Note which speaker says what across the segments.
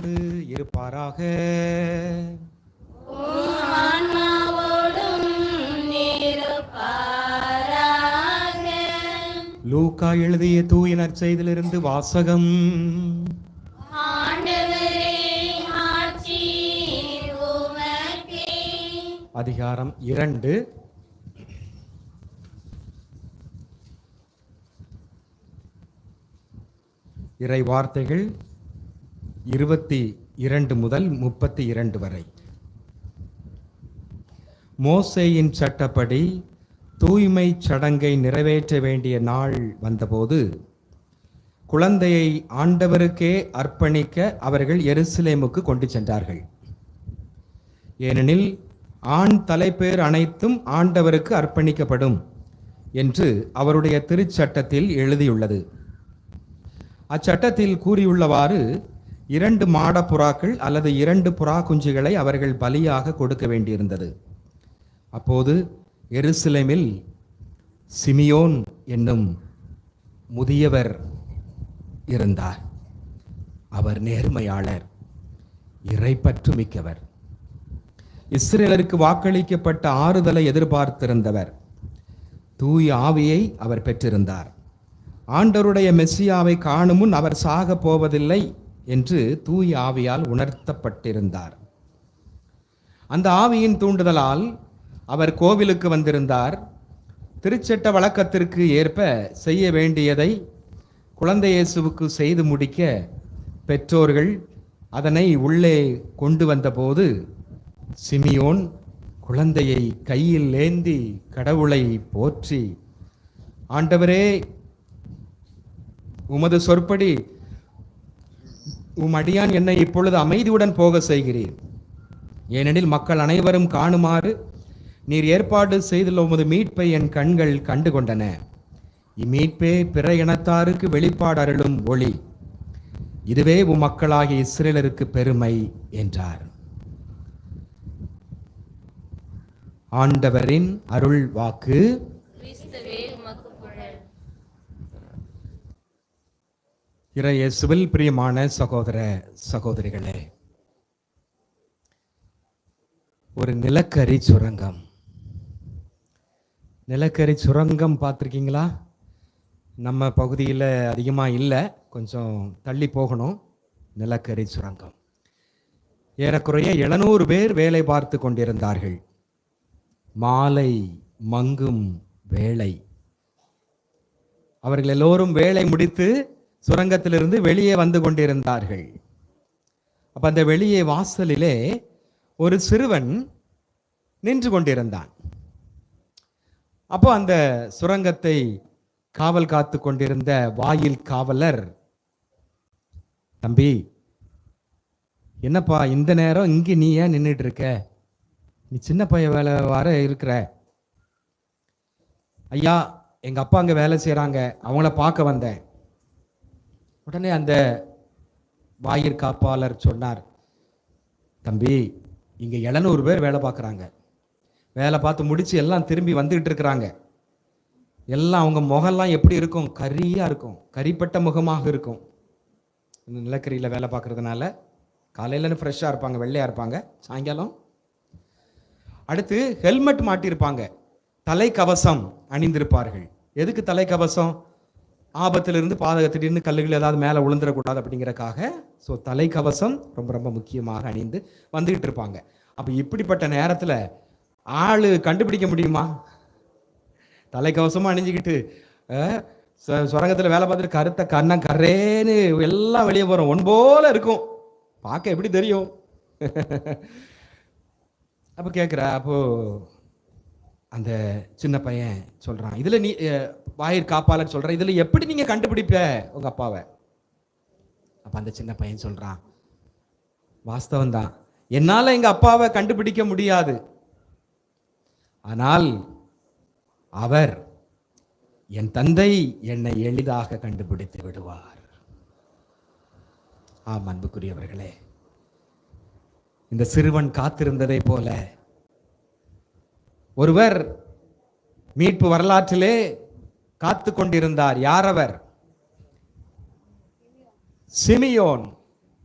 Speaker 1: உங்களோடு இருப்பாராக. லூக்கா எழுதிய தூய நற்செய்திலிருந்து வாசகம். அதிகாரம் இரண்டு இறை வார்த்தைகள் இருபத்தி இரண்டு முதல் முப்பத்தி இரண்டு வரை. மோசேயின் சட்டப்படி தூய்மை சடங்கை நிறைவேற்ற வேண்டிய நாள் வந்தபோது குழந்தையை ஆண்டவருக்கே அர்ப்பணிக்க அவர்கள் எருசலேமுக்கு கொண்டு சென்றார்கள். ஏனெனில் ஆண் தலைப்பேர் அனைத்தும் ஆண்டவருக்கு அர்ப்பணிக்கப்படும் என்று அவருடைய திருச்சட்டத்தில் எழுதியுள்ளது. அச்சட்டத்தில் கூறியுள்ளவாறு இரண்டு மாடப்புறாக்கள் அல்லது இரண்டு புறா குஞ்சுகளை அவர்கள் பலியாக கொடுக்க வேண்டியிருந்தது. அப்போது எருசலேமில் சிமியோன் என்னும் முதியவர் இருந்தார். அவர் நேர்மையாளர் இறைப்பற்று மிக்கவர். இஸ்ரேலருக்கு வாக்களிக்கப்பட்ட ஆறுதலை எதிர்பார்த்திருந்தவர். தூய ஆவியை அவர் பெற்றிருந்தார். ஆண்டருடைய மெஸ்ஸியாவை காணும் முன் அவர் சாகப் போவதில்லை. என்று தூய ஆவியால் உணர்த்தப்பட்டிருந்தார். அந்த ஆவியின் தூண்டுதலால் அவர் கோவிலுக்கு வந்திருந்தார். திருச்சட்ட வழக்கத்திற்கு ஏற்ப செய்ய வேண்டியதை குழந்தை இயேசுவுக்கு செய்து முடிக்க பெற்றோர்கள் அதனை உள்ளே கொண்டு வந்தபோது சிமியோன் குழந்தையை கையில் ஏந்தி கடவுளை போற்றி ஆண்டவரே உமது சொற்படி உம் அடியான் என்னை இப்பொழுது அமைதியுடன் போக செய்கிறீர். ஏனெனில் மக்கள் அனைவரும் காணுமாறு நீர் ஏற்பாடு செய்துள்ள உமது மீட்பை என் கண்கள் கண்டு கொண்டன இம்மீட்பே பிற இனத்தாருக்கு வெளிப்பாடு அருளும் ஒளி. இதுவே உம் மக்களாகிய இஸ்ரேலருக்கு பெருமை என்றார். ஆண்டவரின் அருள் வாக்கு
Speaker 2: கிறிஸ்துவே உமக்கு புகழ்.
Speaker 1: இறையேசுவில் பிரியமான சகோதர சகோதரிகளே ஒரு நிலக்கரி சுரங்கம். நிலக்கரி சுரங்கம் பார்த்துருக்கீங்களா? நம்ம பகுதியில் அதிகமாக இல்லை கொஞ்சம் தள்ளி போகணும். நிலக்கரி சுரங்கம். ஏறக்குறைய எழுநூறு பேர் வேலை பார்த்து கொண்டிருந்தார்கள். மாலை மங்கும் வேலை. அவர்கள் எல்லோரும் வேலை முடித்து சுரங்கத்திலிருந்து வெளியே வந்து கொண்டிருந்தார்கள். அப்போ அந்த வெளியே வாசலிலே ஒரு சிறுவன் நின்று கொண்டிருந்தான். அப்போ அந்த சுரங்கத்தை காவல் காத்து கொண்டிருந்த வாயில் காவலர் தம்பி என்னப்பா இந்த நேரம் இங்கே நீ ஏன் நின்றுட்டு இருக்க? நீ சின்ன பையன் வேலை வர இருக்கிற. ஐயா எங்கள் அப்பா அங்கே வேலை செய்கிறாங்க அவங்கள பார்க்க வந்தேன். உடனே அந்த வாயிற் காப்பாளர் சொன்னார் தம்பி இங்கே எழுநூறு பேர் வேலை பார்க்குறாங்க. வேலை பார்த்து முடித்து எல்லாம் திரும்பி வந்துக்கிட்டு இருக்கிறாங்க. எல்லாம் அவங்க முகம்லாம் எப்படி இருக்கும்? கரியாக இருக்கும். கரிப்பட்ட முகமாக இருக்கும். இந்த நிலக்கரியில் வேலை பார்க்கறதுனால காலையிலன்னு ஃப்ரெஷ்ஷாக இருப்பாங்க வெள்ளையாக இருப்பாங்க. சாயங்காலம் அடுத்து ஹெல்மெட் மாட்டியிருப்பாங்க. தலைக்கவசம் அணிந்திருப்பார்கள். எதுக்கு தலைக்கவசம்? ஆபத்திலிருந்து பாதக திடீர்னு கல்லுகள் ஏதாவது மேலே விழுந்துடக்கூடாது அப்படிங்கிறக்காக ஸோ தலைக்கவசம் ரொம்ப ரொம்ப முக்கியமாக அணிந்து வந்துகிட்டு இருப்பாங்க. அப்போ இப்படிப்பட்ட நேரத்தில் ஆள் கண்டுபிடிக்க முடியுமா? தலைக்கவசமும் அணிஞ்சிக்கிட்டு சுரங்கத்தில் வேலை பார்த்துட்டு கருத்த கண்ணம் கரேன்னு எல்லாம் வெளியே போகிறோம் ஒன் போல இருக்கும். பார்க்க எப்படி தெரியும்? அப்போ கேட்குற அப்போது அந்த சின்ன பையன் சொல்கிறான் இதில் நீ வாயிற் காப்பாளர் சொல்கிற இதில் எப்படி நீங்கள் கண்டுபிடிப்ப உங்கள் அப்பாவை? அப்போ அந்த சின்ன பையன் சொல்கிறான் வாஸ்தவம் தான் என்னால் எங்கள் அப்பாவை கண்டுபிடிக்க முடியாது. ஆனால் அவர் என் தந்தை என்னை எளிதாக கண்டுபிடித்து விடுவார். ஆம் அன்புக்குரியவர்களே இந்த சிறுவன் காத்திருந்ததை போல ஒருவர் மீட்பு வரலாற்றிலே காத்து கொண்டிருந்தார். யார் அவர் சிமியோன்.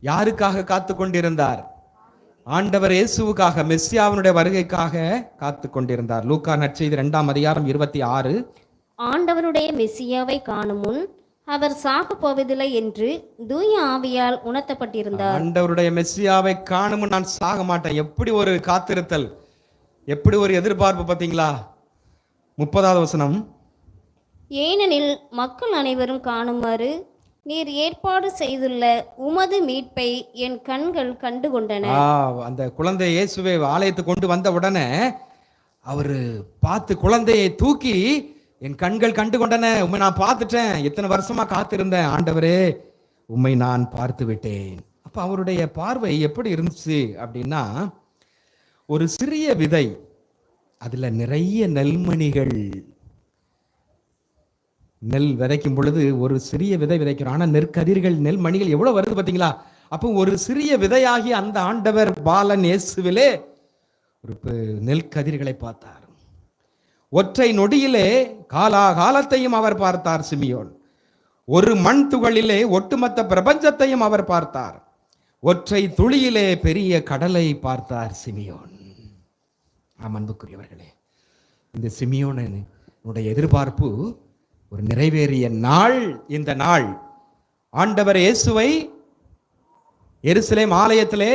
Speaker 1: யாருக்காக காத்து கொண்டிருந்தார்? ஆண்டவர் இயேசுவுக்காக மெஸ்ஸியாவினுடைய வருகைக்காக காத்து கொண்டிருந்தார். லூக்கா நற்செய்தி இரண்டாம் அதிகாரம் இருபத்தி ஆறு.
Speaker 3: ஆண்டவருடைய மெசியாவை காணும் முன் அவர் சாக போவதில்லை என்று தூய ஆவியால் உணர்த்தப்பட்டிருந்தார்.
Speaker 1: ஆண்டவருடைய மெஸ்ஸியாவை காணும் நான் சாக மாட்டேன் எப்படி ஒரு காத்திருத்தல்? எப்படி ஒரு எதிர்பார்ப்பு பார்த்தீங்களா? முப்பதாவது வசனம்.
Speaker 3: ஏனெனில் மக்கள் அனைவரும் காணுமாறு நீர் ஏற்பாடு செய்துள்ள உமது மீட்பை என் கண்கள் கண்டுகொண்டன.
Speaker 1: ஆ, அந்த குழந்தை இயேசுவை ஆலயத்துக்கு கொண்டு வந்த உடனே அவரு பார்த்து குழந்தையை தூக்கி என் கண்கள் கண்டு கொண்டன உண்மை நான் பார்த்துட்டேன். எத்தனை வருஷமா காத்திருந்தேன். ஆண்டவரே உம்மை நான் பார்த்து விட்டேன் அப்ப அவருடைய பார்வை எப்படி இருந்துச்சு அப்படின்னா ஒரு சிறிய விதை அதுல நிறைய நெல்மணிகள். நெல் விதைக்கும் பொழுது ஒரு சிறிய விதை விதைக்கிறோம். ஆனா நெற்கதிர்கள் நெல்மணிகள் எவ்வளவு வருது பாத்தீங்களா? அப்போ ஒரு சிறிய விதையாகி அந்த ஆண்டவர் பாலன் இயேசுவிலே ஒரு நெல்கதிர்களை பார்த்தார். ஒற்றை நொடியிலே காலா காலத்தையும் அவர் பார்த்தார் சிமியோன். ஒரு மண் துகளிலே ஒட்டுமொத்த பிரபஞ்சத்தையும் அவர் பார்த்தார். ஒற்றை துளியிலே பெரிய கடலை பார்த்தார் சிமியோன். ஆம் அன்புக்குரியவர்களே இந்த சிமியோனுடைய எதிர்பார்ப்பு ஒரு நிறைவேறிய நாள். இந்த நாள் ஆண்டவர் இயேசுவை எருசலேம் ஆலயத்திலே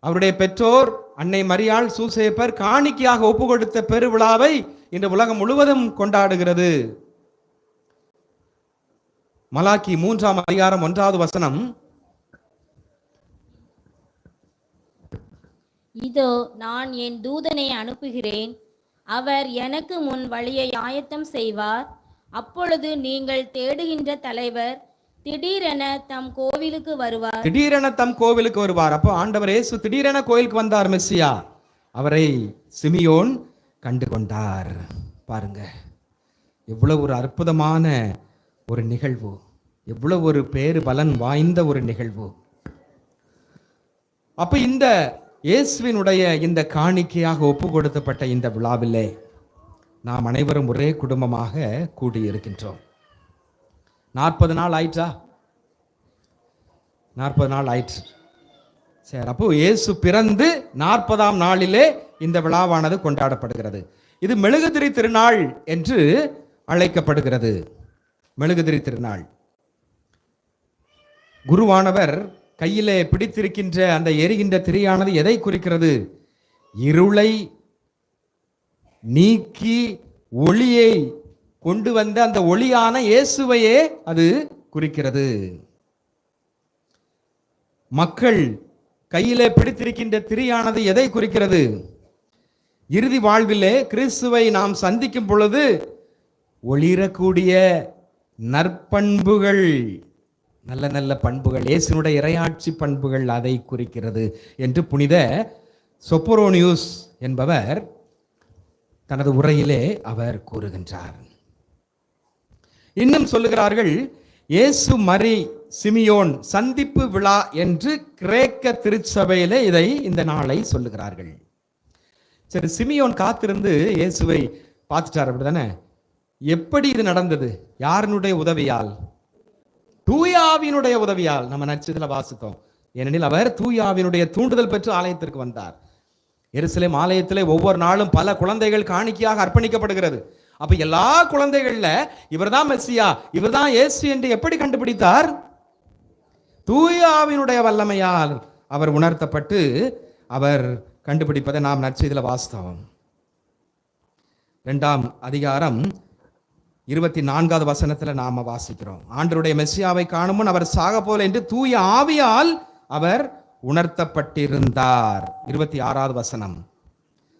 Speaker 1: அவருடைய பெற்றோர் அன்னை மரியாள் சூசேப்பர் காணிக்கையாக ஒப்பு கொடுத்த பெருவிழாவை இன்று உலகம் முழுவதும் கொண்டாடுகிறது. மலாக்கி மூன்றாம் அதிகாரம் ஒன்றாவது வசனம்
Speaker 4: இதோ நான் என் தூதனை அனுப்புகிறேன். அவர் எனக்கு முன் வழியை ஆயத்தம் செய்வார். அப்பொழுது நீங்கள் தேடுகின்ற தலைவர் திடீரென தம் கோவிலுக்கு வருவார்.
Speaker 1: திடீரென தம் கோவிலுக்கு வருவார். அப்போ ஆண்டவர் இயேசு திடீரென கோயிலுக்கு வந்தார் மெஸ்ஸியா. அவரை சிமியோன் கண்டு கொண்டார் பாருங்க. எவ்வளவு ஒரு அற்புதமான ஒரு நிகழ்வு. எவ்வளவு ஒரு பேரு பலன் வாய்ந்த ஒரு நிகழ்வு. அப்ப இந்த இயேசுவினுடைய இந்த காணிக்கையாக ஒப்பு கொடுக்கப்பட்ட இந்த விழாவிலே நாம் அனைவரும் ஒரே குடும்பமாக கூடியிருக்கின்றோம். நாற்பது நாள் ஆயிற்றா? நாற்பது நாள் ஆயிற்று. சரி அப்போ இயேசு பிறந்து நாற்பதாம் நாளிலே இந்த விழாவானது கொண்டாடப்படுகிறது. இது மெழுகுதிரி திருநாள் என்று அழைக்கப்படுகிறது. மெழுகுதிரி திருநாள். குருவானவர் கையிலே பிடித்திருக்கின்ற அந்த எரிகின்ற திரியானது எதை குறிக்கிறது? இருளை நீக்கி ஒளியை கொண்டு வந்த அந்த ஒளியான இயேசுவையே அது குறிக்கிறது. மக்கள் கையிலே பிடித்திருக்கின்ற திரியானது எதை குறிக்கிறது? இறுதி வாழ்விலே கிறிஸ்துவை நாம் சந்திக்கும் பொழுது ஒளிரக்கூடிய நற்பண்புகள் நல்ல நல்ல பண்புகள் இயேசுனுடைய இரையாட்சி பண்புகள் அதை குறிக்கிறது என்று புனித சொப்பரோனியூஸ் என்பவர் தனது உரையிலே அவர் கூறுகின்றார். இன்னும் சொல்லுகிறார்கள் இயேசு மரி சிமியோன் சந்திப்பு விழா என்று கிரேக்க திருச்சபையிலே இதை இந்த நாளை சொல்லுகிறார்கள். சரி சிமியோன் காத்திருந்து இயேசுவை பார்த்துட்டார் அப்படிதானே எப்படி இது நடந்தது? யாருனுடைய உதவியால்? தூயாவினுடைய உதவியால் நம்ம நட்சத்திர வாசித்தோம். ஏனெனில் அவர் தூயாவினுடைய தூண்டுதல் பெற்று ஆலயத்திற்கு வந்தார். எருசலேம் ஆலயத்திலே ஒவ்வொரு நாளும் பல குழந்தைகள் காணிக்கையாக அர்ப்பணிக்கப்படுகிறது. அப்ப எல்லா குழந்தைகள்ல இவர்தான் மெஸ்ஸியா இவர்தான் ஏசு என்று எப்படி கண்டுபிடித்தார்? தூயாவினுடைய வல்லமையால் அவர் உணர்த்தப்பட்டு அவர் கண்டுபிடிப்பதை நாம் நற்செய்தியில் வாஸ்தவம் இரண்டாம் அதிகாரம் இருபத்தி நான்காவது வசனத்துல நாம வாசிக்கிறோம். ஆண்டருடைய மெஸ்ஸியாவை காணும் அவர் சாக போல என்று தூய ஆவியால் அவர் உணர்த்தப்பட்டிருந்தார். இருபத்தி ஆறாவது வசனம்.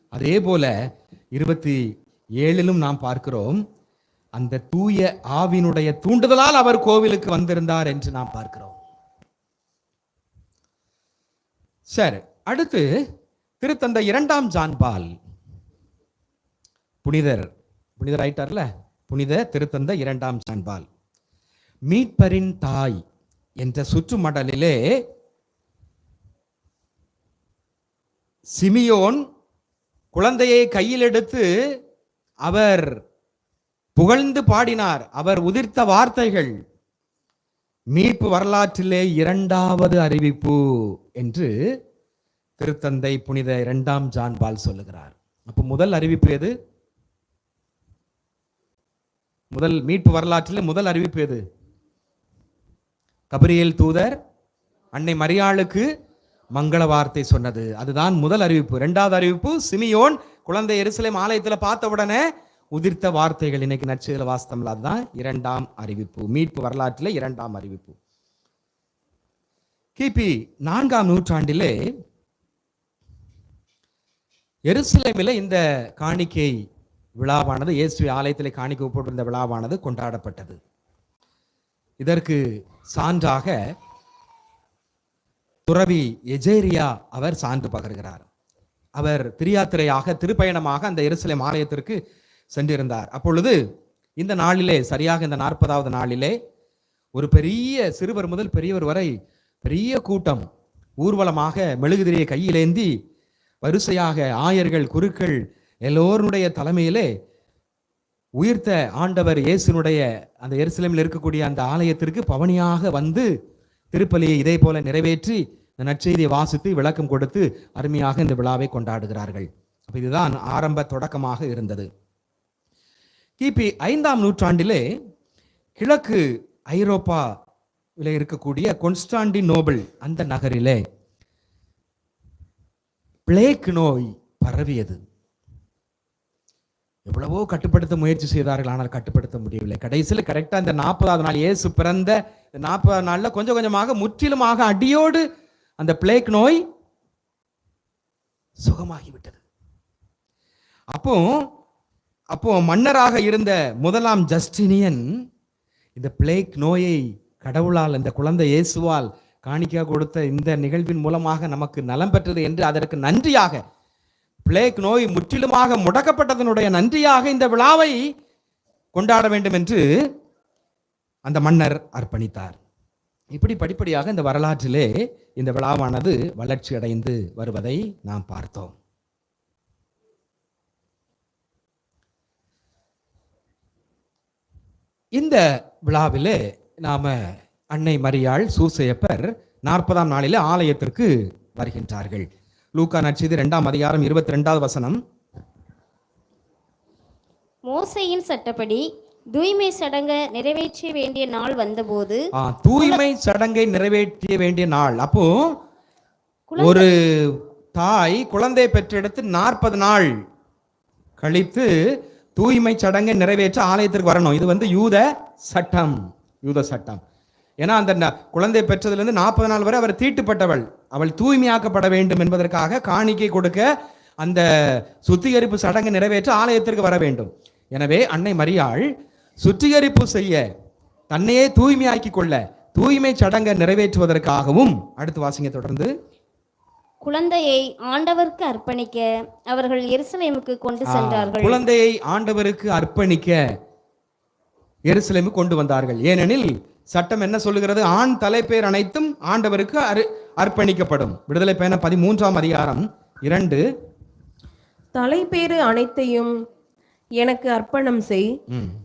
Speaker 1: அதே போல இருபத்தி ஏழிலும் நாம் பார்க்கிறோம் அந்த தூய ஆவினுடைய தூண்டுதலால் அவர் கோவிலுக்கு வந்திருந்தார் என்று நாம் பார்க்கிறோம். சரி அடுத்து திருத்தந்தை இரண்டாம் ஜான்பால். புனிதர் புனிதர் ஆயிட்டார்ல? புனித திருத்தந்தை இரண்டாம் ஜான்பால் மீட்பரின் தாய் என்ற சுற்றுமடலிலே சிமியோன் குழந்தையை கையில் எடுத்து அவர் புகழ்ந்து பாடினார். அவர் உதிர்த்த வார்த்தைகள் மீட்பு வரலாற்றிலே இரண்டாவது அறிவிப்பு என்று திருத்தந்தை புனித இரண்டாம் ஜான்பால் சொல்லுகிறார். அப்போ முதல் அறிவிப்பு எது? முதல் மீட்பு வரலாற்றில் முதல் அறிவிப்பு எது? கபிரியல் தூதர் அன்னை மரியாளுக்கு மங்கள வார்த்தை சொன்னது. அதுதான் முதல் அறிவிப்பு. ரெண்டாவது அறிவிப்பு சிமியோன் குழந்தை எருசலேம் ஆலயத்தில் பார்த்த உடனே உதிர்த்த வார்த்தைகள். இன்னைக்கு நச்சுதல வாஸ்தம்ல அதுதான் இரண்டாம் அறிவிப்பு. மீட்பு வரலாற்றில் இரண்டாம் அறிவிப்பு. கிபி நான்காம் நூற்றாண்டிலே எருசலேமில் இந்த காணிக்கை விழாவானது இயேசு ஆலயத்திலே காணிக்கை போட்டிருந்த விழாவானது கொண்டாடப்பட்டது. இதற்கு சான்றாக துறவி எஜேரியா அவர் சான்று பகர்கிறார். அவர் திரியாத்திரையாக திருப்பயணமாக அந்த எருசலேம் ஆலயத்திற்கு சென்றிருந்தார். அப்பொழுது இந்த நாளிலே சரியாக இந்த நாற்பதாவது நாளிலே ஒரு பெரிய சிறுவர் முதல் பெரியவர் வரை பெரிய கூட்டம் ஊர்வலமாக மெழுகுதிரியை கையிலேந்தி வரிசையாக ஆயர்கள் குருக்கள் எல்லோருடைய தலைமையிலே உயிர்த்த ஆண்டவர் இயேசுனுடைய அந்த எருசலேமில் இருக்கக்கூடிய அந்த ஆலயத்திற்கு பவனியாக வந்து திருப்பலியை இதே போல நிறைவேற்றி இந்த நற்செய்தியை வாசித்து விளக்கம் கொடுத்து அருமையாக இந்த விழாவை கொண்டாடுகிறார்கள். அப்போ இதுதான் ஆரம்ப தொடக்கமாக இருந்தது. கிபி ஐந்தாம் நூற்றாண்டிலே கிழக்கு ஐரோப்பாவில் இருக்கக்கூடிய கொன்ஸ்டாண்டி நோபல் அந்த நகரிலே பிளேக் நோய் பரவியது. எவ்வளவோ கட்டுப்படுத்த முயற்சி செய்தார்கள் ஆனால் கட்டுப்படுத்த முடியவில்லை. கடைசியில் கரெக்டாக இந்த நாற்பதாவது நாள் இயேசு பிறந்த நாற்பதாவது நாளில் கொஞ்சம் கொஞ்சமாக முற்றிலுமாக அடியோடு அந்த பிளேக் நோய் சுகமாகிவிட்டது. அப்போ அப்போ மன்னராக இருந்த முதலாம் ஜஸ்டினியன் இந்த பிளேக் நோயை கடவுளால் இந்த குழந்தை இயேசுவால் காணிக்கா கொடுத்த இந்த நிகழ்வின் மூலமாக நமக்கு நலம் பெற்றது என்று அதற்கு நன்றியாக பிளேக் நோய் முற்றிலுமாக முடக்கப்பட்டதனுடைய நன்றியாக இந்த விழாவை கொண்டாட வேண்டும் என்று அந்த மன்னர் அர்ப்பணித்தார். இப்படி படிப்படியாக இந்த வரலாற்றிலே இந்த விழாவானது வளர்ச்சி அடைந்து வருவதை நாம் பார்த்தோம். இந்த விழாவிலே நாம அன்னை மரியாள் சூசையப்பர் நாற்பதாம் நாளிலே ஆலயத்திற்கு வருகின்றார்கள். லூக்கா நற்செய்தி இரண்டாம் அதிகாரம் இருபத்தி ரெண்டாவது வசனம்.
Speaker 3: மோசையின் சட்டப்படி தூய்மை சடங்க நிறைவேற்ற வேண்டிய நாள் வந்தபோது
Speaker 1: தூய்மை சடங்கை நிறைவேற்றிய வேண்டிய நாள். அப்போ ஒரு தாய் குழந்தை பெற்றெடுத்து நாற்பது நாள் கழித்து தூய்மை சடங்கை நிறைவேற்ற ஆலயத்திற்கு வரணும். இது வந்து யூத சட்டம். யூத சட்டம். ஏன்னா அந்த குழந்தை பெற்றதிலிருந்து நாற்பது நாள் வரை அவர் தீட்டுப்பட்டவள். அவள் தூய்மையாக்கப்பட வேண்டும் என்பதற்காக காணிக்கை கொடுக்க அந்த சுத்திகரிப்பு சடங்கு நிறைவேற்ற ஆலயத்திற்கு வர வேண்டும். எனவே அன்னை மரியாள் சுத்திகரிப்பு செய்ய தன்னையே தூய்மையாக்கி கொள்ள தூய்மை சடங்கை நிறைவேற்றுவதற்காகவும் அடுத்து வாசிங்க தொடர்ந்து.
Speaker 3: குழந்தையை ஆண்டவருக்கு அர்ப்பணிக்க அவர்கள் எருசலேமுக்கு கொண்டு சென்றார்கள்.
Speaker 1: குழந்தையை ஆண்டவருக்கு அர்ப்பணிக்க எருசலேமுக்கு கொண்டு வந்தார்கள். ஏனெனில் சட்டம் என்ன சொல்லுகிறது? ஆண் தலைப்பேர் அனைத்தும் ஆண்டவருக்கு அரு அர்ப்பணிக்கப்படும். விடுதலை பயண பதிமூன்றாம் அதிகாரம் இரண்டு.
Speaker 5: தலைப்பேறு அனைத்தையும் எனக்கு அர்ப்பணம் செய்.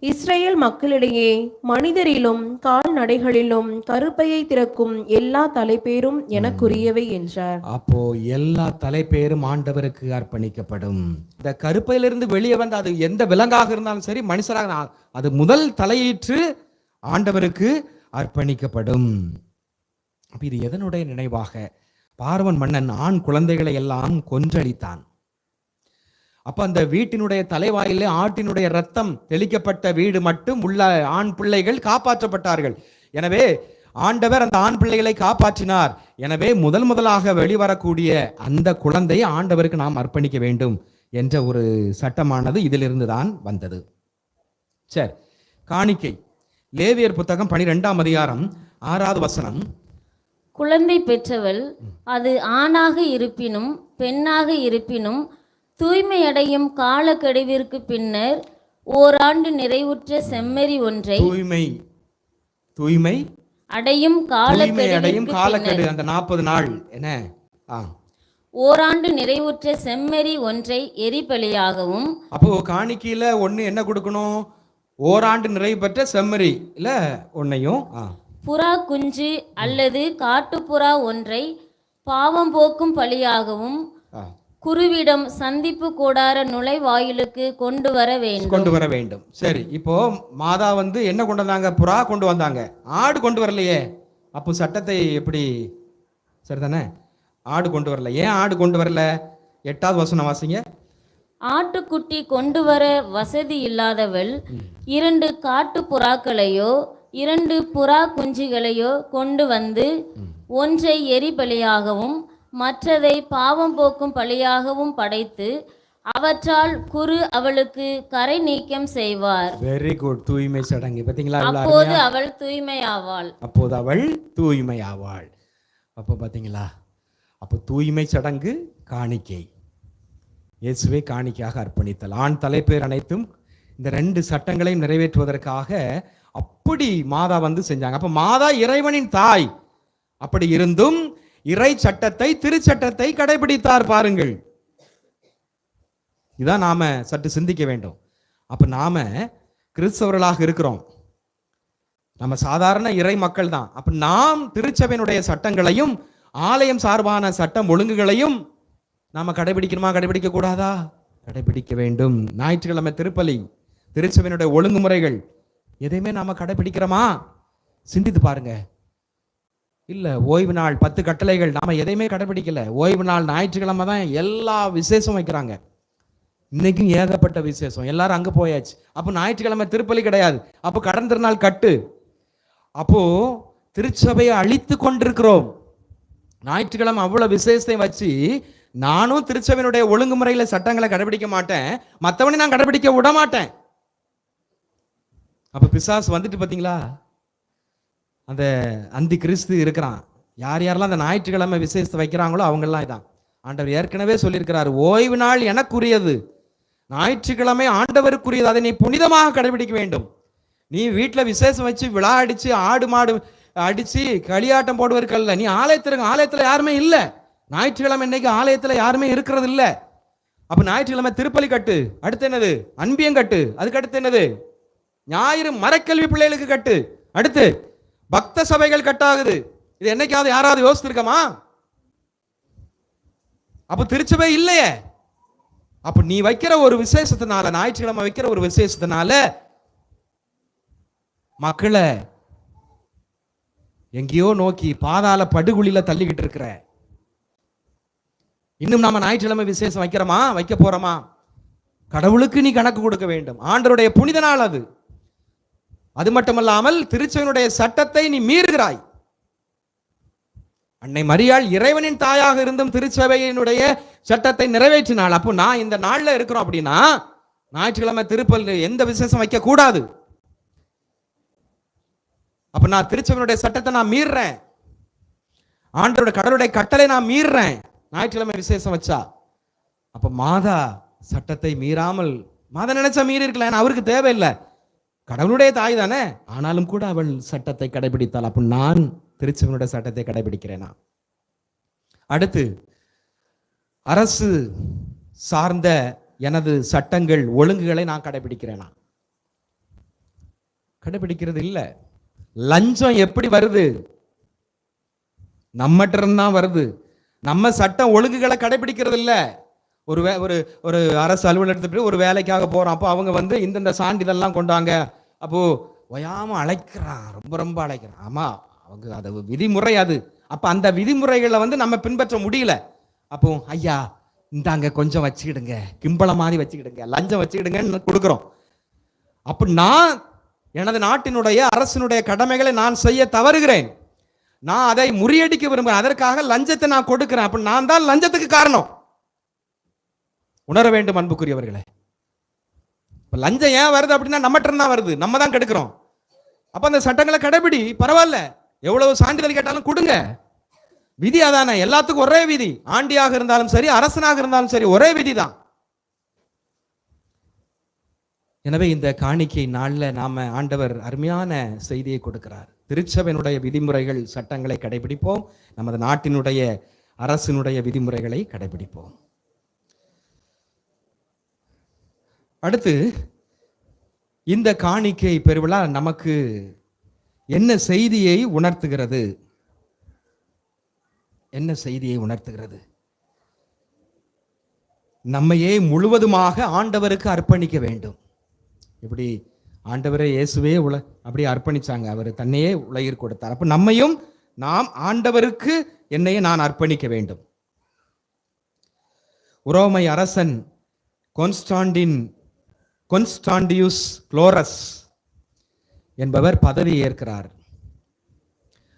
Speaker 5: இஸ்ரேல் மக்களிடையே மனிதரிலும் கால்நடைகளிலும் கருப்பையை திறக்கும் எல்லா தலைப்பேரும் எனக்குரியவை என்றார்.
Speaker 1: அப்போ எல்லா தலைப்பேரும் ஆண்டவருக்கு அர்ப்பணிக்கப்படும். இந்த கருப்பையிலிருந்து வெளியே வந்து அது எந்த விலங்காக இருந்தாலும் சரி மனுஷராக அது முதல் தலையீற்று ஆண்டவருக்கு அர்ப்பணிக்கப்படும். இது எதனுடைய நினைவாக? பார்வன் மன்னன் ஆண் குழந்தைகளை எல்லாம் கொன்றளித்தான் அப்ப அந்த வீட்டினுடைய தலைவாயிலே ஆட்டினுடைய ரத்தம் தெளிக்கப்பட்ட வீடு மட்டும் உள்ள ஆண் பிள்ளைகள் காப்பாற்றப்பட்டார்கள். எனவே ஆண்டவர் அந்த ஆண் பிள்ளைகளை காப்பாற்றினார். எனவே முதல் முதலாக வெளிவரக்கூடிய அந்த குழந்தையை ஆண்டவருக்கு நாம் அர்ப்பணிக்க வேண்டும் என்ற ஒரு சட்டமானது இதிலிருந்து தான் வந்தது. சரி காணிக்கை. லேவியர் புத்தகம் பனிரெண்டாம் அதிகாரம் ஆறாவது வசனம்.
Speaker 4: குழந்தை பெற்றவள் அது ஆணாக இருப்பினும் பெண்ணாக இருப்பினும் தூய்மையடையும் காலக்கெடுவிற்கு பின்னர் ஓராண்டு நிறைவுற்ற செம்மறி ஒன்றை
Speaker 1: தூய்மை தூய்மை
Speaker 4: அடையும்
Speaker 1: தூய்மை அடையும் காலக்கெடு அந்த நாற்பது நாள் என்ன? ஆ.
Speaker 4: ஓராண்டு நிறைவுற்ற செம்மறி ஒன்றை எரிபலியாகவும்
Speaker 1: அப்போ காணிக்கையில ஒண்ணு என்ன கொடுக்கணும்? ஓராண்டு நிறைவு பெற்ற செம்மறி இல்ல? ஒன்னையும்.
Speaker 4: புறா குஞ்சு அல்லது காட்டுப்புறா ஒன்றை பாவம் போக்கும் பலியாகவும் குருவிடம் சந்திப்பு கூடார நுழைவாயிலுக்கு கொண்டு வர வேண்டும்.
Speaker 1: கொண்டு வர வேண்டும். சரி இப்போ மாதா வந்து என்ன கொண்டு வந்தாங்க? புறா கொண்டு வந்தாங்க. ஆடு கொண்டு வரலையே. அப்போ சட்டத்தை எப்படி? சரிதானே? ஆடு கொண்டு வரல. ஏன் ஆடு கொண்டு வரல? எட்டாவது வசனம் வாசிங்க.
Speaker 4: ஆட்டுக்குட்டி கொண்டு வர வசதி இல்லாதவள் இரண்டு காட்டு புறாக்களையோ இரண்டு புறா குஞ்சுகளையோ கொண்டு வந்து ஒன்றை எரி பலியாகவும் மற்றதை பாவம் போக்கும் பலியாகவும் படைத்து அவற்றால் குரு அவளுக்கு கரை நீக்கம் செய்வார்.
Speaker 1: வெரி குட் தூய்மை சடங்கு. பார்த்தீங்களா இவ்வளவு
Speaker 4: அப்போது? அவள் தூய்மையாவாள்.
Speaker 1: அப்போது அவள் தூய்மை ஆவாள் அப்போ பார்த்தீங்களா அப்போ தூய்மை சடங்கு காணிக்கை. இயேசுவை காணிக்கையாக அர்ப்பணித்தல். ஆண் தலைப்பேர் அனைத்தும் இந்த ரெண்டு சட்டங்களையும் நிறைவேற்றுவதற்காக அப்படி மாதா வந்து செஞ்சாங்க. அப்போ மாதா இறைவனின் தாய். அப்படி இருந்தும் இறை சட்டத்தை திருச்சட்டத்தை கடைபிடித்தார் பாருங்கள். இதான் நாம சற்று சிந்திக்க வேண்டும். அப்ப நாம கிறிஸ்தவர்களாக இருக்கிறோம். நம்ம சாதாரண இறை மக்கள் தான் அப்ப நாம் திருச்சபையினுடைய சட்டங்களையும் ஆலயம் சார்பான சட்டம் ஒழுங்குகளையும் நாம கடைபிடிக்கணுமா? கடைபிடிக்க கூடாதா? கடைபிடிக்க வேண்டும். ஞாயிற்றுக்கிழமை திருப்பலி திருச்சபையினுடைய ஒழுங்குமுறைகள் எதையுமே நாம கடைபிடிக்கிறோமா? சிந்தித்து பாருங்க. இல்ல ஓய்வு நாள் பத்து கட்டளைகள் நாம எதையுமே கடைபிடிக்கல. ஓய்வு நாள் ஞாயிற்றுக்கிழமை தான் எல்லா விசேஷம் வைக்கிறாங்க. இன்னைக்கும் ஏகப்பட்ட விசேஷம். எல்லாரும் அங்க போயாச்சு. அப்போ ஞாயிற்றுக்கிழமை திருப்பலி கிடையாது. அப்போ கடன் திருநாள் கட்டு. அப்போ திருச்சபையை அழித்து கொண்டிருக்கிறோம். ஞாயிற்றுக்கிழமை அவ்வளவு விசேஷத்தை வச்சு நானும் திருச்சபையினுடைய ஒழுங்குமுறையில சட்டங்களை கடைபிடிக்க மாட்டேன். மற்றவனை நான் கடைபிடிக்க விட மாட்டேன். அப்ப பிசாஸ் வந்துட்டு பாத்தீங்களா? அந்த அந்தி கிறிஸ்து இருக்கிறான். யார் யாரெல்லாம் அந்த ஞாயிற்றுக்கிழமை விசேஷத்தை வைக்கிறாங்களோ அவங்கெல்லாம் இதான். ஆண்டவர் ஏற்கனவே சொல்லியிருக்கிறார் ஓய்வு நாள் எனக்குரியது. ஞாயிற்றுக்கிழமை ஆண்டவருக்குரியது. அதை நீ புனிதமாக கடைபிடிக்க வேண்டும். நீ வீட்டில் விசேஷம் வச்சு விழா அடிச்சு ஆடு மாடு அடிச்சு களியாட்டம் போடுவதற்கல்ல நீ ஆலயத்திற்கு ஆலயத்தில் யாருமே இல்லை. ஞாயிற்றுக்கிழமை இன்னைக்கு ஆலயத்தில் யாருமே இருக்கிறது இல்லை அப்போ ஞாயிற்றுக்கிழமை திருப்பலி கட்டு. அடுத்து என்னது? அன்பியம் கட்டு. அதுக்கு அடுத்து என்னது? ஞாயிறு மரக்கல்வி பிள்ளைகளுக்கு கட்டு. அடுத்து பக்த சபைகள் கட்டாகுது இது என்னைக்காவது யாராவது யோசிச்சிருக்கமா? அப்போ திருச்சபை இல்லையே. அப்போ நீ வைக்கிற ஒரு விசேஷத்தினால ஞாயிற்றுக்கிழமை வைக்கிற ஒரு விசேஷத்தினால மக்களை எங்கேயோ நோக்கி பாதாள படுகுழியில் தள்ளிக்கிட்டு இருக்கிற இன்னும் நாம ஞாயிற்றுக்கிழமை விசேஷம் வைக்கிறோமா? வைக்க போறோமா? கடவுளுக்கு நீ கணக்கு கொடுக்க வேண்டும். ஆண்டருடைய புனித நாள் அது. அது மட்டுமல்லாமல் திருச்சவனுடைய சட்டத்தை நீ மீறுகிறாய். அன்னை மரியாள் இறைவனின் தாயாக இருந்தும் திருச்சபையினுடைய சட்டத்தை நிறைவேற்றினாள். அப்போ நான் இந்த நாளில் இருக்கிறோம் அப்படின்னா ஞாயிற்றுக்கிழமை திருப்பல் எந்த விசேஷம் வைக்க கூடாது அப்ப நான் திருச்சபையினுடைய சட்டத்தை நான் மீறுறேன். ஆண்டோட கடவுளுடைய கட்டளை நான் மீறுறேன். ஞாயிற்றுக்கிழமை விசேஷம் வச்சா? அப்ப மாதா சட்டத்தை மீறாமல் மாதா நினைச்சா மீறி இருக்கலாம் அவருக்கு தேவையில்லை. கடவுளுடைய தாய் தானே? ஆனாலும் கூட அவள் சட்டத்தை கடைபிடித்தாள். அப்ப நான் திருச்செவனுடைய சட்டத்தை கடைபிடிக்கிறேனா? அடுத்து அரசு சார்ந்த எனது சட்டங்கள் ஒழுங்குகளை நான் கடைபிடிக்கிறேனா? கடைபிடிக்கிறது இல்லை. லஞ்சம் எப்படி வருது? நம்மகிட்ட தான் வருது. நம்ம சட்டம் ஒழுங்குகளை கடைபிடிக்கிறது இல்லை ஒரு வே ஒரு ஒரு அரசு அலுவலகத்துக்கு ஒரு வேலைக்காக போகிறோம் அப்போ அவங்க வந்து இந்தந்த சான்றிதழ்லாம் கொண்டாங்க. அப்போது ஒயாமல் அழைக்கிறான். ரொம்ப ரொம்ப அழைக்கிறான். ஆமாம் அவங்க அது விதிமுறை அது. அப்போ அந்த விதிமுறைகளை வந்து நம்ம பின்பற்ற முடியல. அப்போ ஐயா இந்தாங்க கொஞ்சம் வச்சுக்கிடுங்க. கிம்பளம் மாதிரி வச்சுக்கிடுங்க. லஞ்சம் வச்சுக்கிடுங்கன்னு கொடுக்குறோம். அப்போ நான் எனது நாட்டினுடைய அரசினுடைய கடமைகளை நான் செய்ய தவறுகிறேன். நான் அதை முறியடிக்க விரும்புகிறேன். அதற்காக லஞ்சத்தை நான் கொடுக்கிறேன். அப்ப நான் தான் லஞ்சத்துக்கு காரணம். உணர வேண்டும் அன்புக்குரியவர்களே. இப்போ லஞ்சம் ஏன் வருது அப்படின்னா நம்மகிட்ட தான் வருது. நம்ம தான் கெடுக்கிறோம். அப்ப அந்த சட்டங்களை கடைபிடி. பரவாயில்ல. எவ்வளவு சான்றிதழ் கேட்டாலும் கொடுங்க. விதி அதானே. எல்லாத்துக்கும் ஒரே விதி. ஆண்டியாக இருந்தாலும் சரி அரசனாக இருந்தாலும் சரி ஒரே விதி தான். எனவே இந்த காணிக்கை நாளில் நாம ஆண்டவர் அருமையான செய்தியை கொடுக்கிறார். திருச்சபையினுடைய விதிமுறைகள் சட்டங்களை கடைபிடிப்போம். நமது நாட்டினுடைய அரசினுடைய விதிமுறைகளை கடைபிடிப்போம். அடுத்து இந்த காணிக்கை பெருவிழா நமக்கு என்ன செய்தியை உணர்த்துகிறது? என்ன செய்தியை உணர்த்துகிறது? நம்மையே முழுவதுமாக ஆண்டவருக்கு அர்ப்பணிக்க வேண்டும். இப்படி ஆண்டவரே இயேசுவே உல அப்படி அர்ப்பணிச்சாங்க. அவர் தன்னையே உலகிற்கு கொடுத்தார். அப்போ நம்மையும் நாம் ஆண்டவருக்கு என்னையே நான் அர்ப்பணிக்க வேண்டும். உரோமை அரசன் கொன்ஸ்டாண்டின் கொன்ஸ்டாண்டியூஸ் குளோரஸ் என்பவர் பதவி ஏற்கிறார்.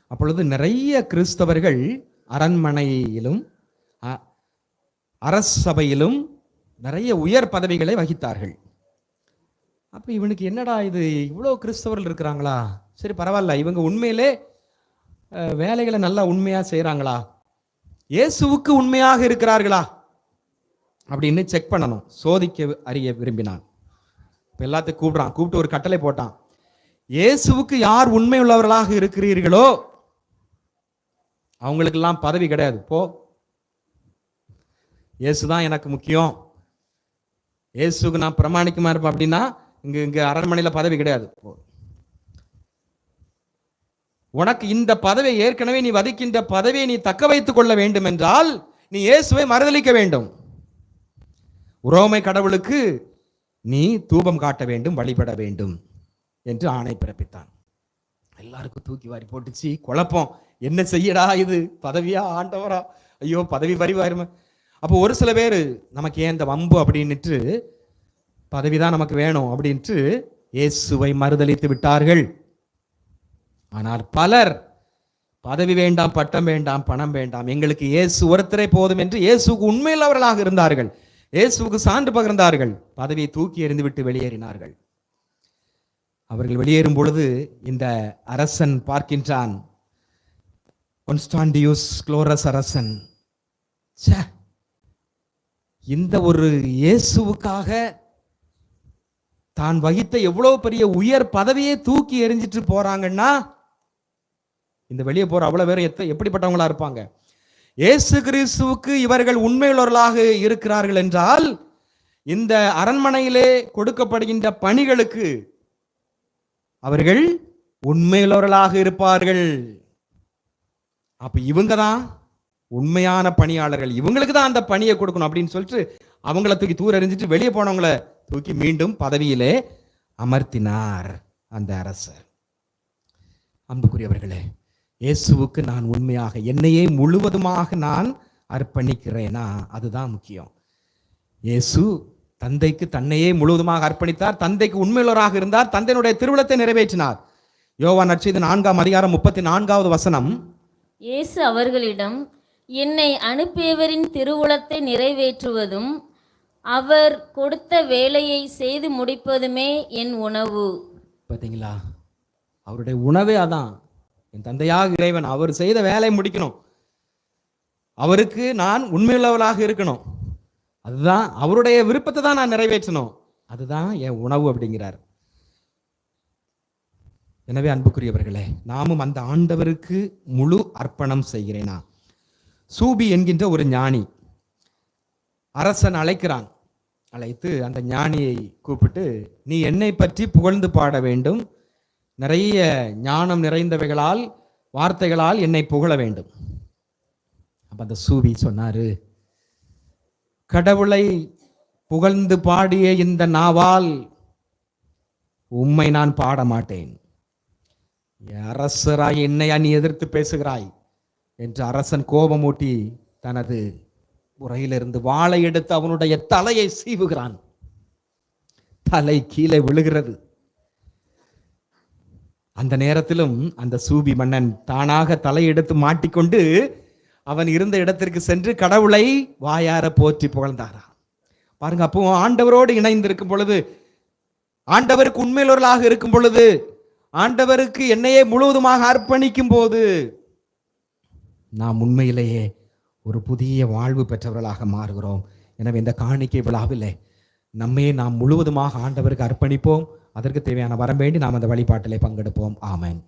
Speaker 1: அப்பொழுது நிறைய கிறிஸ்தவர்கள் அரண்மனையிலும் அ- அரசபையிலும் நிறைய உயர் பதவிகளை வகித்தார்கள். அப்போ இவனுக்கு என்னடா இது? இவ்வளோ கிறிஸ்தவர்கள் இருக்கிறாங்களா? சரி பரவாயில்ல. இவங்க உண்மையிலே வேலைகளை நல்லா உண்மையாக செய்கிறாங்களா இயேசுவுக்கு உண்மையாக இருக்கிறார்களா? அப்படின்னு செக் பண்ணணும். சோதிக்க அறிய விரும்பினான். இப்போ எல்லாத்தையும் கூப்பிடுறான். கூப்பிட்டு ஒரு கட்டளை போட்டான். இயேசுவுக்கு யார் உண்மை உள்ளவர்களாக இருக்கிறீர்களோ அவங்களுக்கெல்லாம் பதவி கிடையாது. போ. இயேசு தான் எனக்கு முக்கியம். இயேசுக்கு நான் பிரமாணிக்கமா இருப்பேன் அப்படின்னா இங்க இங்க அரண்மனையில பதவி கிடையாது. போ. உனக்கு இந்த பதவியை ஏற்கனவே நீ வதிக்கின்ற பதவியை நீ தக்க வைத்துக் கொள்ள வேண்டும் என்றால் நீ இயேசுவை மறுதளிக்க வேண்டும். உரோமை கடவுளுக்கு நீ தூபம் காட்ட வேண்டும் வழிபட வேண்டும் என்று ஆணை பிறப்பித்தான். எல்லாருக்கும் தூக்கி வாரி போட்டுச்சு. குழப்பம். என்ன செய்யடா இது? பதவியா? ஆண்டவரா? ஐயோ பதவி பறிவாருமே அப்போ ஒரு சில பேர் நமக்கு ஏன் இந்த வம்பு அப்படின்னுட்டு பதவி தான் நமக்கு வேணும் அப்படின்ட்டு இயேசுவை மறுதளித்து விட்டார்கள். ஆனால் பலர் பதவி வேண்டாம் பட்டம் வேண்டாம் பணம் வேண்டாம் எங்களுக்கு இயேசு ஒருத்தரை போதும் என்று இயேசுக்கு உண்மையுள்ளவர்களாக இருந்தார்கள். இயேசுக்கு சான்று பகிர்ந்தார்கள். பதவியை தூக்கி எறிந்துவிட்டு வெளியேறினார்கள். அவர்கள் வெளியேறும் பொழுது இந்த அரசன் பார்க்கின்றான். கொன்ஸ்டாண்டியூஸ் குளோரஸ் அரசன். இந்த ஒரு இயேசுவுக்காக தான் வகித்த எவ்வளவு பெரிய உயர் பதவியை தூக்கி எறிஞ்சிட்டு போறாங்கன்னா இந்த வெளியே போற அவ்வளவு பேர் எத்த எப்படிப்பட்டவங்களா இருப்பாங்க? இயேசு கிறிஸ்துவுக்கு இவர்கள் உண்மையுள்ளவர்களாக இருக்கிறார்கள் என்றால் இந்த அரண்மனையிலே கொடுக்கப்படுகின்ற பணிகளுக்கு அவர்கள் உண்மையுள்ளவர்களாக இருப்பார்கள். அப்ப இவங்க தான் உண்மையான பணியாளர்கள். இவங்களுக்கு தான் அந்த பணியை கொடுக்கணும் அப்படின்னு சொல்லிட்டு அவங்கள தூக்கி தூர் எறிஞ்சிட்டு வெளியே போனவங்கள தூக்கி மீண்டும் பதவியிலே அமர்த்தினார் அந்த அரசர். அன்புக்குரியவர்களே இயேசுவுக்கு நான் உண்மையாக என்னையே முழுவதுமாக நான் அர்ப்பணிக்கிறேனா? அதுதான் முக்கியம். இயேசு தந்தைக்கு தன்னையே முழுவதுமாக அர்ப்பணித்தார் தந்தைக்கு உண்மையுள்ளவராக இருந்தார் தந்தையினுடைய திருவிழத்தை நிறைவேற்றினார். யோவான் நற்செய்தி நான்காம் அதிகாரம் முப்பத்தி நான்காவது வசனம்.
Speaker 2: இயேசு அவர்களிடம் என்னை அனுப்பியவரின் திருவுளத்தை நிறைவேற்றுவதும் அவர் கொடுத்த வேலையை செய்து முடிப்பதுமே என் உணவு.
Speaker 1: பார்த்தீங்களா அவருடைய உணவே அதான். என் தந்தையாக இறைவன் அவர் செய்த வேலையை முடிக்கணும். அவருக்கு நான் உண்மையுள்ளவளாக இருக்கணும். அதுதான் அவருடைய விருப்பத்தை தான் நான் நிறைவேற்றணும். அதுதான் என் உணவு அப்படிங்கிறார். எனவே அன்புக்குரியவர்களே நாமும் அந்த ஆண்டவருக்கு முழு அர்ப்பணம் செய்கிறேனா? சூபி என்கின்ற ஒரு ஞானி அரசன் அழைக்கிறான். அழைத்து அந்த ஞானியை கூப்பிட்டு நீ என்னை பற்றி புகழ்ந்து பாட வேண்டும். நிறைய ஞானம் நிறைந்தவைகளால் வார்த்தைகளால் என்னை புகழ வேண்டும். அப்ப அந்த சூவி சொன்னாரு கடவுளை புகழ்ந்து பாடிய இந்த நாவால் உம்மை நான் பாட மாட்டேன். அரசராய் என்னையா நீ எதிர்த்து பேசுகிறாய் என்று அரசன் கோபமூட்டி தனது உரையிலிருந்து வாளை எடுத்து அவனுடைய தலையை சீவுகிறான். தலை கீழே விழுகிறது. அந்த நேரத்திலும் அந்த சூபி மன்னன் தானாக தலையெடுத்து மாட்டிக்கொண்டு அவன் இருந்த இடத்திற்கு சென்று கடவுளை வாயார போற்றி புகழ்ந்தாரா. பாருங்க அப்போ ஆண்டவரோடு இணைந்து இருக்கும் பொழுது ஆண்டவருக்கு உண்மையுள்ளவர்களாக இருக்கும் பொழுது ஆண்டவருக்கு என்னையே முழுவதுமாக அர்ப்பணிக்கும் போது நாம் உண்மையிலேயே ஒரு புதிய வாழ்வு பெற்றவர்களாக மாறுகிறோம். எனவே இந்த காணிக்கை விழாவில் நம்மையே நாம் முழுவதுமாக ஆண்டவருக்கு அர்ப்பணிப்போம். அதற்கு தேவையான வரம் வேண்டி நாம் அந்த வழிபாட்டிலே பங்கெடுப்போம். ஆமேன்.